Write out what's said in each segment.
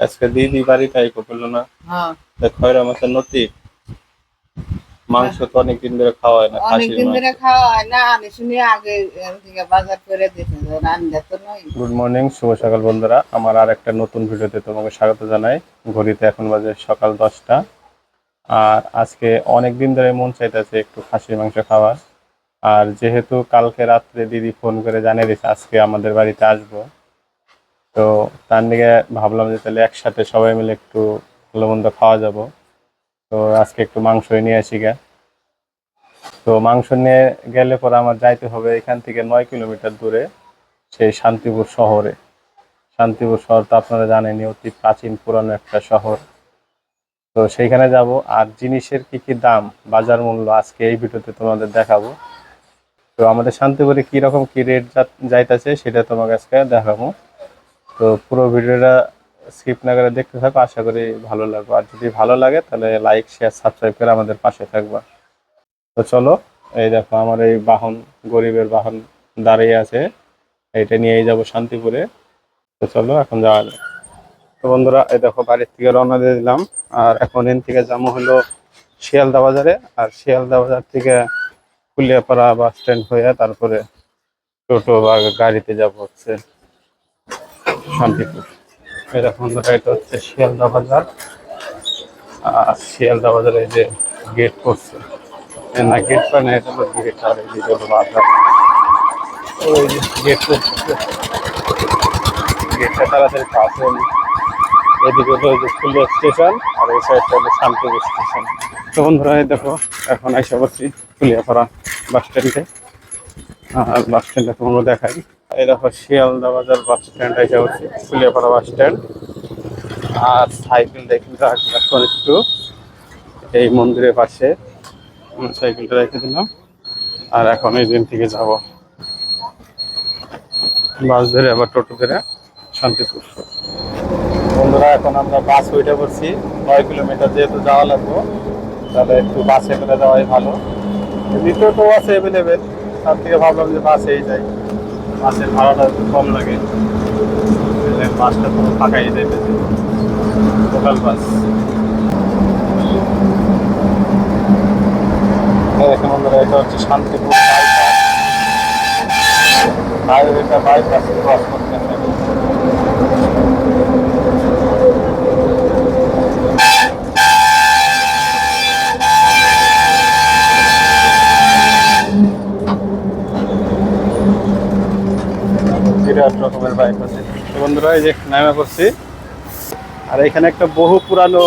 আজকে দিদি বাড়িতে আই করল না। হ্যাঁ। খয়রা মাছের নতি মাংস তো অনেকদিন ধরে খাওয়া হয় না অনেকদিন ধরে খাওয়া হয় না আমি শুনি আগে থেকে বাজার করে দিতে রান্না তো নয় গুড মর্নিং শুভ সকাল বন্ধুরা। আমার আর একটা নতুন ভিডিওতে তোমাকে স্বাগত জানাই। ঘড়িতে এখন বাজে সকাল দশটা। আর আজকে অনেক দিন ধরে মন চাইতেছে একটু খাসির মাংস খাওয়ার। আর যেহেতু কালকে রাত্রে দিদি ফোন করে জানিয়ে দিয়েছে আজকে আমাদের বাড়িতে আসব। তো তার দিকে ভাবলাম যে তাহলে একসাথে সবাই মিলে একটু ভালো মন্দ খাওয়া যাব। তো আজকে একটু মাংসই নিয়ে আসি গে। তো মাংস নিয়ে গেলে পরে আমার যাইতে হবে এখান থেকে নয় কিলোমিটার দূরে সেই শান্তিপুর শহরে। শান্তিপুর শহর তো আপনারা জানেনই, অতি প্রাচীন, পুরানো একটা শহর। তো সেইখানে যাব। আর জিনিসের কি কি দাম, বাজার মূল্য, আজকে এই ভিডিওতে তোমাদের দেখাবো। তো আমাদের শান্তিপুরে কি রকম কি রেট যাইতেছে সেটা তোমাকে আজকে দেখাবো। তো পুরো ভিডিওটা স্কিপ না করে দেখতে থাকো, আশা করি ভালো লাগবে। আর যদি ভালো লাগে, তাহলে লাইক শেয়ার সাবস্ক্রাইব করে আমাদের পাশে থাকবা। তো চলো, এই দেখো আমার এই বাহন, গরিবের বাহন দাঁড়িয়ে আছে। এটা নিয়েই যাব শান্তিপুরে। তো চলো, এখন যাওয়া যাক। তো বন্ধুরা, এই দেখো বাড়ির থেকে রওনা দিয়ে দিলাম। আর এখন এন থেকে যাব হলো শিয়ালদা বাজারে। আর শিয়ালদা বাজার থেকে কুলিয়াপাড়া বাস স্ট্যান্ড হয়ে তারপরে টোটো বা গাড়িতে যাব হচ্ছে। শান্তিপুর। দেখো বন্ধুরা, এটা হচ্ছে শিয়ালদা বাজার। আর শিয়ালদা বাজারে যে গেট করছে না গেট পায় না, এটা হলো গেট আর এই যে বাজার। ওই যে গেট করছে গেটটা তাড়াতাড়ি পাস হয়নি। এদিকে হলো যে ফুলের স্টেশন আর এই সাইডটা হলো শান্তিপুর স্টেশন তো বন্ধুরা দেখো, এখন আইসা করছি ফুলিয়াপাড়া বাস স্ট্যান্ডে আর বাস স্ট্যান্ডে তোমাকে দেখাই। এই দেখো শিয়ালদা বাজার বাস স্ট্যান্ড আইসা করছি ফুলিয়াপাড়া বাস স্ট্যান্ড আর সাইকেল দেখি এখন একটু। এই মন্দিরের পাশে সাইকেলটা রেখে দিলাম। আর এখন এই দিন থেকে যাব। বাস ধরে আবার টোটো ধরে শান্তিপুর। বন্ধুরা, এখন আমরা বাস উঠে পড়ছি। নয় কিলোমিটার যেহেতু যাওয়া লাগবে, তাহলে একটু বাসে করে যাওয়াই ভালো। টোটো আছে অ্যাভেলেবেল তার থেকে ভাবলাম যে বাসেই যাই। বাসের ভাড়াটা একটু কম লাগে। বাসটা পুরো ফাঁকাই পেতে লোকাল বাস এখন আমরা এটা হচ্ছে শান্তিপুর বাইপাস বাইপাস ক্রস করতে বন্ধুরা, এই যে নামে করছি আর এখানে একটা বহু পুরানো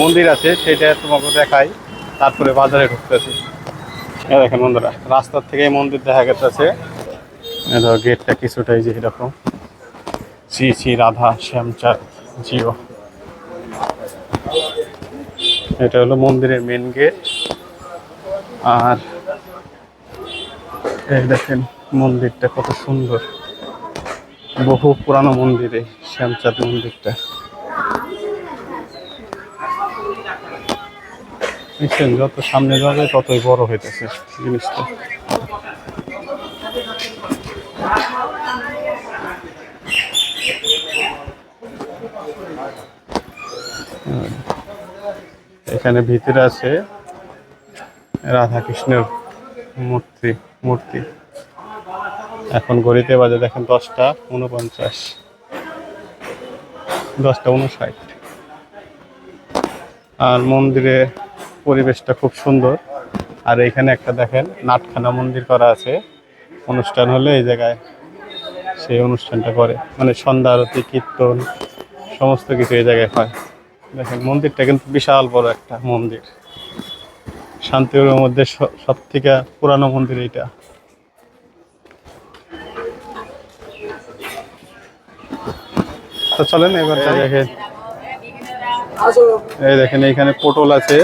মন্দির আছে, সেটা তোমাকে দেখাই। তারপরে বাজারে ঢুকতেছি দেখেন বন্ধুরা, রাস্তার থেকে মন্দির দেখা গেছে। গেটটা কিছুটা এই যে এরকম। শ্রী শ্রী রাধা শ্যামচাঁদ জিও। এটা হলো মন্দিরের মেন গেট আর দেখেন মন্দিরটা কত সুন্দর। বহু পুরানো মন্দির শ্যামচাঁদ মন্দিরটা। বুঝছেন যত সামনে যাবে ততই বড় হইতেছে জিনিসটা। এখানে ভিতরে আছে রাধা কৃষ্ণের মূর্তি মূর্তি। এখন ঘড়িতে বাজে দেখেন দশটা উনপঞ্চাশ। দশটা উনষাট। আর মন্দিরে পরিবেশটা খুব সুন্দর। আর এখানে একটা দেখেন নাটখানা মন্দির করা আছে। অনুষ্ঠান হলে এই জায়গায় সেই অনুষ্ঠানটা করে। মানে সন্ধ্যা আরতি, কীর্তন, সমস্ত কিছু এই জায়গায় হয়। দেখেন মন্দিরটা কিন্তু বিশাল বড় একটা মন্দির। শান্তিপুরের মধ্যে সব থেকে পুরানো মন্দির এইটা। তো চলেন এবার দেখেন। এই দেখেন এইখানে পটল আছে।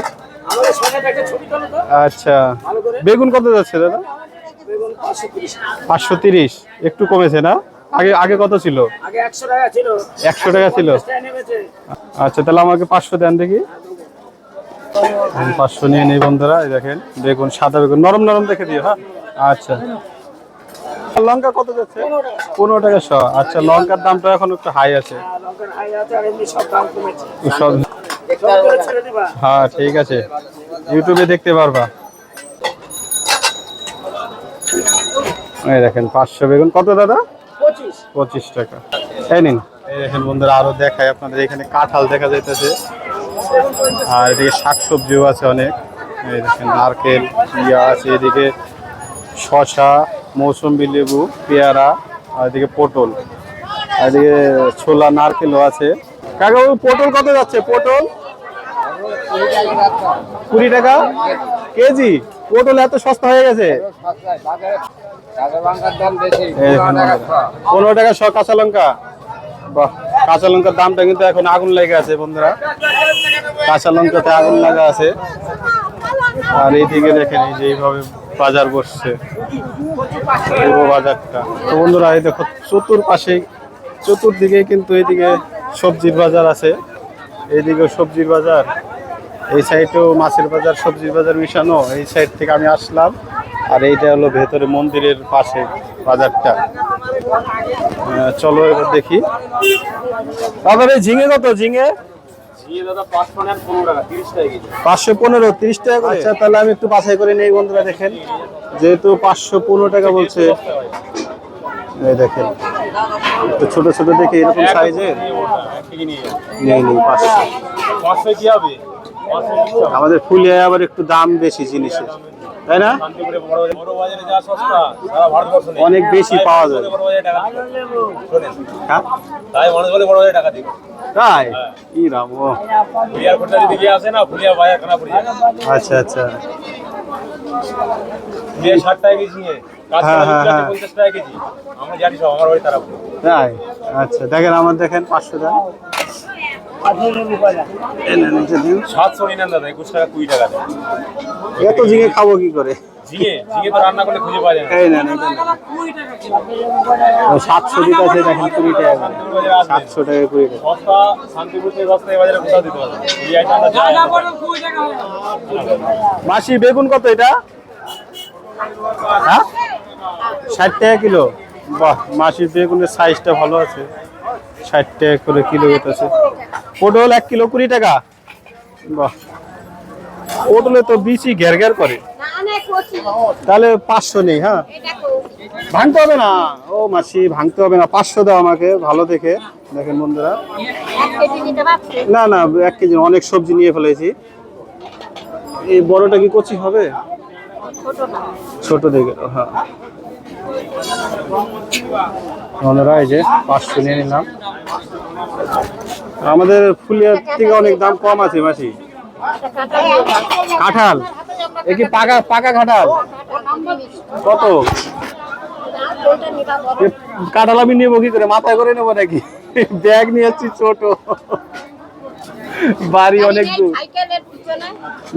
আচ্ছা। বেগুন কত যাচ্ছে দাদা? পাঁচশো তিরিশ। একটু কমেছে না? আগে আগে কত ছিল? একশো টাকা ছিল। আচ্ছা তাহলে আমাকে পাঁচশো দেন দেখি। পাঁচশো নিয়ে নেই বন্ধুরা এই দেখেন বেগুন সাদা বেগুন নরম নরম দেখে দিও হ্যাঁ? আচ্ছা। লঙ্কা কত যাচ্ছে? পনেরো টাকা শ। আচ্ছা লঙ্কার দামটা এখন একটু হাই আছে। সব দিবা। হ্যাঁ ঠিক আছে। ইউটিউবে দেখতে পারবা। এই দেখেন পাঁচশো বেগুন। কত দাদা? পঁচিশ। পঁচিশ টাকা। এই নিন। এই দেখেন বন্ধুরা আরও দেখায় আপনাদের। এখানে কাঁঠাল দেখা যাইতেছে। আর এদিকে শাকসবজিও আছে অনেক। এই দেখেন নারকেল ইয়া আছে এদিকে শশা মৌসুম্বি লেবু, পেয়ারা, আর এদিকে পটল। আর এদিকে ছোলা, নারকেলও আছে। কাকা ওই পটল কত যাচ্ছে? পটল? কুড়ি টাকা। কেজি? পটল এত সস্তা হয়ে গেছে। পনেরো টাকা শ কাঁচা লঙ্কা। বাহ, কাঁচা লঙ্কার দামটা কিন্তু এখন আগুন লেগে আছে, বন্ধুরা। কাঁচা লঙ্কাতে আগুন লাগা আছে। আর এইদিকে দেখেন, এই যে এইভাবে বাজার বসছে পুরো বাজারটা। তো বন্ধুরা, এই দেখো চতুর্পাশে চতুর্দিকে কিন্তু এইদিকে সবজির বাজার আছে। এইদিকে সবজির বাজার, এই সাইডেও মাছের বাজার, সবজির বাজার মিশানো, এই সাইড থেকে আমি আসলাম। আর এইটা হলো ভেতরে মন্দিরের পাশে বাজারটা। চলো এবার দেখি। এই ঝিঙে কত? ঝিঙে পাঁচশো পনেরো তিরিশ টাকা করে? আচ্ছা তাহলে আমি একটু বাছাই করে নেই বন্ধুরা দেখেন। যেহেতু পাঁচশো পনেরো টাকা বলছে। এই দেখেন একটু ছোট ছোট দেখে এরকম সাইজের? নেই নেই পাঁচশো। আমাদের ফুলিয়ায় আবার একটু দাম বেশি জিনিসের। তাই না? অনেক বেশি পাওয়া যায়? তাই মানুষ বলে বড় বাজারে টাকা দিব তাই? গিয়ে আসে না ফুলিয়া বাজার খানা আচ্ছা। আচ্ছা ষাট টাকা কেজি হ্যাঁ, হ্যাঁ, হ্যাঁ। তাই? আচ্ছা দেখেন আমার দেখেন পাঁচশো টাকা। সাতশো নিন দাদা একুশ টাকা কুড়ি টাকা এত ঝিঙে খাব কি করে? সাতশো আছে দেখেন কুড়ি টাকা সাতশো টাকা কুড়ি টাকা। মাসি বেগুন কত এটা? হ্যাঁ? ষাট টাকা কিলো? বাহ, মাসির বেগুনের সাইজটা ভালো আছে। ষাট টাকা করে কিলো আছে। পটল এক কিলো কুড়ি টাকা। বাহ। পটলে তো বিচি ঘের ঘের করে। তাহলে পাঁচশো নেই হ্যাঁ? ভাঙতে হবে না। ও মাসি, ভাঙতে হবে না। পাঁচশো দাও আমাকে, ভালো দেখে। দেখেন বন্ধুরা। না না, এক কেজি অনেক সবজি নিয়ে ফেলেছি। এই বড়টা কি কচি হবে? ছোট দেখে হ্যাঁ। এই যে পাঁচশো নিয়ে নিলাম। আমাদের ফুলিয়ার থেকে অনেক দাম কম আছে, মাসি। কাঁঠাল। এ কি পাকা পাকা কাঁঠাল? কত? কাঁঠাল আমি নেব কি করে? মাথায় করে নেব নাকি? ব্যাগ নিয়ে যাচ্ছি ছোট। বাড়ি অনেক দূর।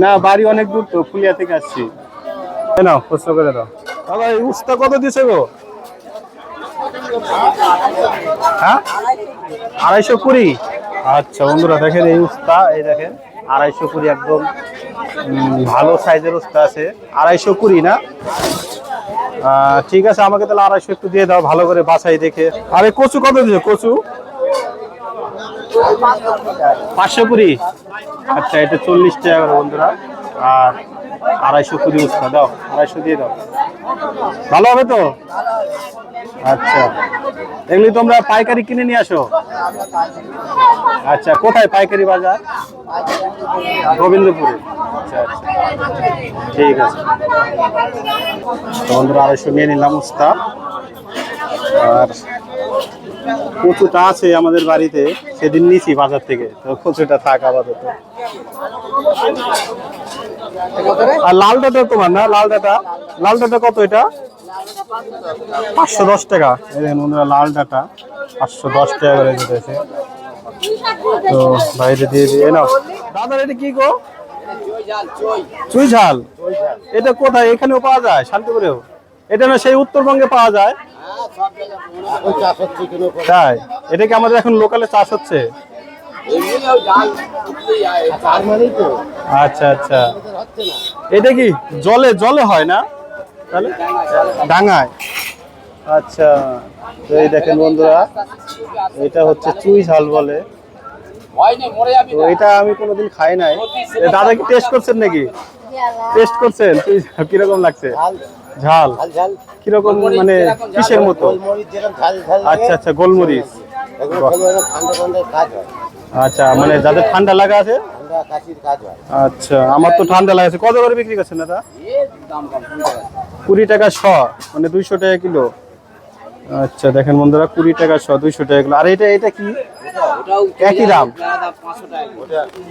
না, বাড়ি অনেক দূর তো, ফুলিয়া থেকে আসছি। নাও খুচরো করে দাও। দাদা এই উস্তা কত দিছে গো? হ্যাঁ? আড়াইশো কুড়ি। আচ্ছা বন্ধুরা দেখেন এই উস্তা এই দেখেন আড়াইশো কুড়ি একদম ভালো সাইজের উস্তা আছে। আড়াইশো কুড়ি না? ঠিক আছে আমাকে তাহলে আড়াইশো একটু দিয়ে দাও ভালো করে বাছাই দেখে। আরে কচু কত দিছো কচু? পাঁচশো কুড়ি। আচ্ছা এটা চল্লিশ টাকা করে বন্ধুরা। আর আড়াইশো কুড়ি উস্তা দাও, আড়াইশো দিয়ে দাও। ভালো হবে তো? আচ্ছা। এগুলি তোমরা পাইকারি কিনে নিয়ে আসো? আচ্ছা কোথায় পাইকারি বাজার? গোবিন্দপুরে আচ্ছা আচ্ছা। ঠিক আছে। তো বন্ধুরা, আড়াইশো নিয়ে নিলাম উস্তা। আর কচুটা আছে আমাদের বাড়িতে, সেদিন নিছি বাজার থেকে, তো কচুটা থাক আপাতত। আর লাল ডাটা তোমার না? লাল ডাটা? লাল ডাটা কত এটা? পাঁচশো দশ টাকা। এই দেখেন বন্ধুরা লাল ডাটা। পাঁচশো দশ টাকা করে দিতেছে তো বাইরে দিয়ে দিয়ে নাও। দাদা এটা কি গো? চুই ঝাল। এটা কোথায়? এখানেও পাওয়া যায় শান্তিপুরেও? এটা না সেই উত্তরবঙ্গে পাওয়া যায়? তাই? এটা কি আমাদের এখন লোকালে চাষ হচ্ছে? আচ্ছা আচ্ছা। এটা কি জলে জলে হয় না? তাহলে? ডাঙায়। আচ্ছা তো এই দেখেন বন্ধুরা এটা হচ্ছে চুই ঝাল বলে। তো এটা আমি কোনোদিন খাই নাই। দাদা কি টেস্ট করছেন নাকি? টেস্ট করছেন? চুই ঝাল কীরকম লাগছে? ঝাল। কীরকম মানে কিসের মতো? আচ্ছা আচ্ছা গোলমরিচ। অনেক ঠান্ডা কাজ হয় আচ্ছা মানে যাদের ঠান্ডা লাগা আছে? হয়। আচ্ছা আমার তো ঠান্ডা লাগছে কত করে বিক্রি করছেন দাদা? কুড়ি টাকা শ মানে দুইশো টাকা কিলো। আচ্ছা দেখেন বন্ধুরা কুড়ি টাকা শ দুইশো টাকা কিলো। আর এটা এটা কি? একই দাম?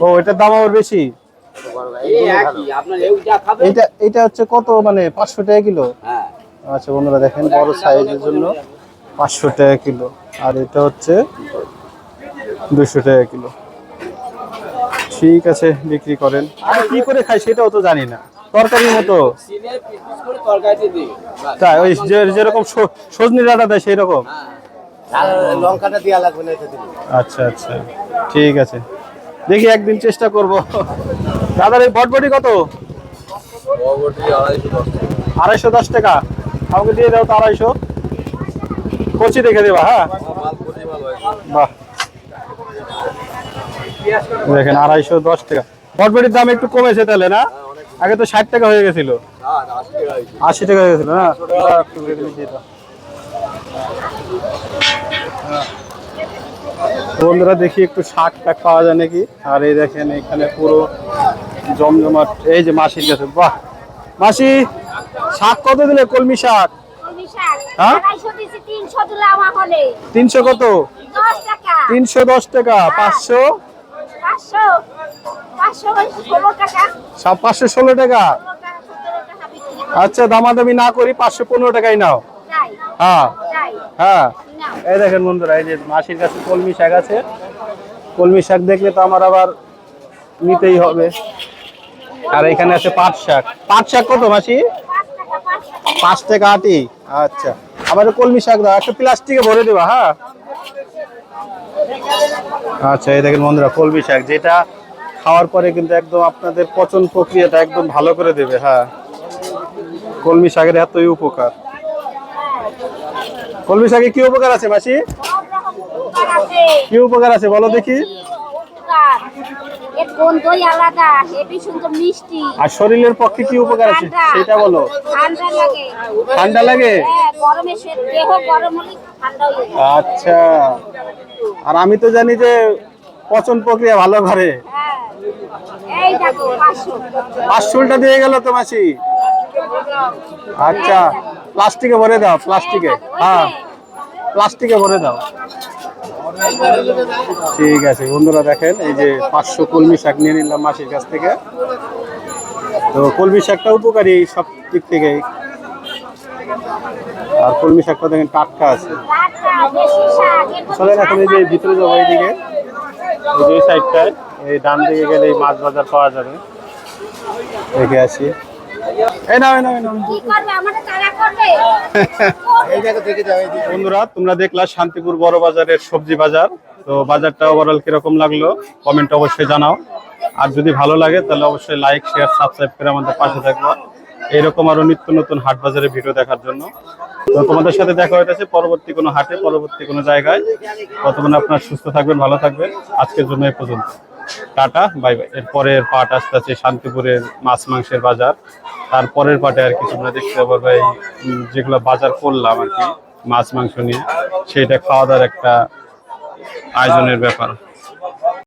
ও এটার দাম আবার বেশি? এটা এটা হচ্ছে কত মানে পাঁচশো টাকা কিলো? আচ্ছা বন্ধুরা দেখেন বড় সাইজের জন্য পাঁচশো টাকা কিলো। আর এটা হচ্ছে দুশো টাকা কিলো। ঠিক আছে, বিক্রি করেন। আর কি করে খাই সেটাও তো জানি না। তরকারির মতো। তাই, ওই যেরকম সজনে ডাঁটা দেয় সেই রকম আচ্ছা আচ্ছা। ঠিক আছে। দেখি একদিন চেষ্টা করব। দাদার এই বটবটি কত? আড়াইশো দশ টাকা। আমাকে দিয়ে দাও তো আড়াইশো। কচি দেখে দেবা হ্যাঁ? বাহ। দেখেন আড়াইশো দশ টাকা। বটবটির দাম একটু কমেছে তাহলে না? আগে তো ষাট টাকা হয়ে গেছিল। আশি টাকা হয়ে গেছিল না। বন্ধুরা দেখি একটু শাক টাক পাওয়া যায় নাকি? আর এই দেখেন এখানে পুরো জমজমাট এই যে মাসির কাছে বাহ! মাসি শাক কত দিলে কলমি শাক? হ্যাঁ? তিনশো কত? তিনশো দশ টাকা পাঁচশো? সব পাঁচশো ষোলো টাকা। আচ্ছা দামাদামি না করি পাঁচশো পনেরো টাকাই নাও। হ্যাঁ। হ্যাঁ। এই দেখেন বন্ধুরা এই যে মাসির কাছে কলমি শাক আছে। কলমি শাক দেখলে তো আমার আবার নিতেই হবে। আর এখানে আছে পাট শাক। পাট শাক কত মাসি? পাঁচ টাকা। পাঁচ টাকা আটি। আচ্ছা। আবার কলমি শাক দাও একটা প্লাস্টিকে ভরে দেবা হ্যাঁ? আচ্ছা এই দেখেন বন্ধুরা কলমি শাক যেটা খাওয়ার পরে কিন্তু একদম আপনাদের পচন প্রক্রিয়াটা একদম ভালো করে দেবে হ্যাঁ। কলমি শাকের এতই উপকার। কলমি শাকে কি উপকার আছে মাসি? কি উপকার আছে বলো দেখি। আর শরীরের পক্ষে কি উপকার আছে? সেটা বলো। ঠান্ডা লাগে। হ্যাঁ আচ্ছা। আর আমি তো জানি যে পচন প্রক্রিয়া ভালো করে। এই দেখো পাঁচশো। পাঁচশোলটা দিয়ে গেল তো মাসি। আচ্ছা প্লাস্টিকে ভরে দাও প্লাস্টিকে। হ্যাঁ প্লাস্টিকে ভরে দাও। ঠিক আছে বন্ধুরা দেখেন এই যে পাঁচশো কলমি শাক নিয়ে নিলাম মাসির কাছ থেকে। তো কলমি শাকটা উপকারী সব দিক থেকে আর কলমি শাকটা দেখেন টাটকা আছে টাটকা, দেশি শাক, এরকম চলেন এখন এই যে ভিতরে যাব এইদিকে। এই যে সাইডটায় এই ডান দিকে গেলে এই মাছ বাজার পাওয়া যাবে। দেখে আসি। এই নাও এই নাও এই নাও। কি করবে? আমাদের তারা করবে। এই জায়গা থেকে যাও এই দিকে। বন্ধুরা তোমরা দেখলা শান্তিপুর বড় বাজারের সবজি বাজার। তো বাজারটা ওভারঅল কীরকম লাগল কমেন্ট অবশ্যই জানাও। আর যদি ভালো লাগে তাহলে অবশ্যই লাইক শেয়ার সাবস্ক্রাইব করে আমাদের পাশে থাকব। এরকম আরও নিত্য নতুন হাট বাজারের ভিডিও দেখার জন্য। তো তোমাদের সাথে দেখা হইতেছে পরবর্তী কোনো হাটে পরবর্তী কোনো জায়গায়। ততক্ষণ আপনার সুস্থ থাকবেন ভালো থাকবেন। আজকের জন্য এই পর্যন্ত। Tata bye bye. এরপরের পাট আসতে আছে শান্তিপুরের মাছ মাংসের বাজার। তারপরের পাটে আর কি তোমরা দেখতে পাবো উম, যেগুলো বাজার করলাম আর কি মাছ মাংস নিয়ে। সেটা খাওয়া দাওয়ার একটা আয়োজনের ব্যাপার।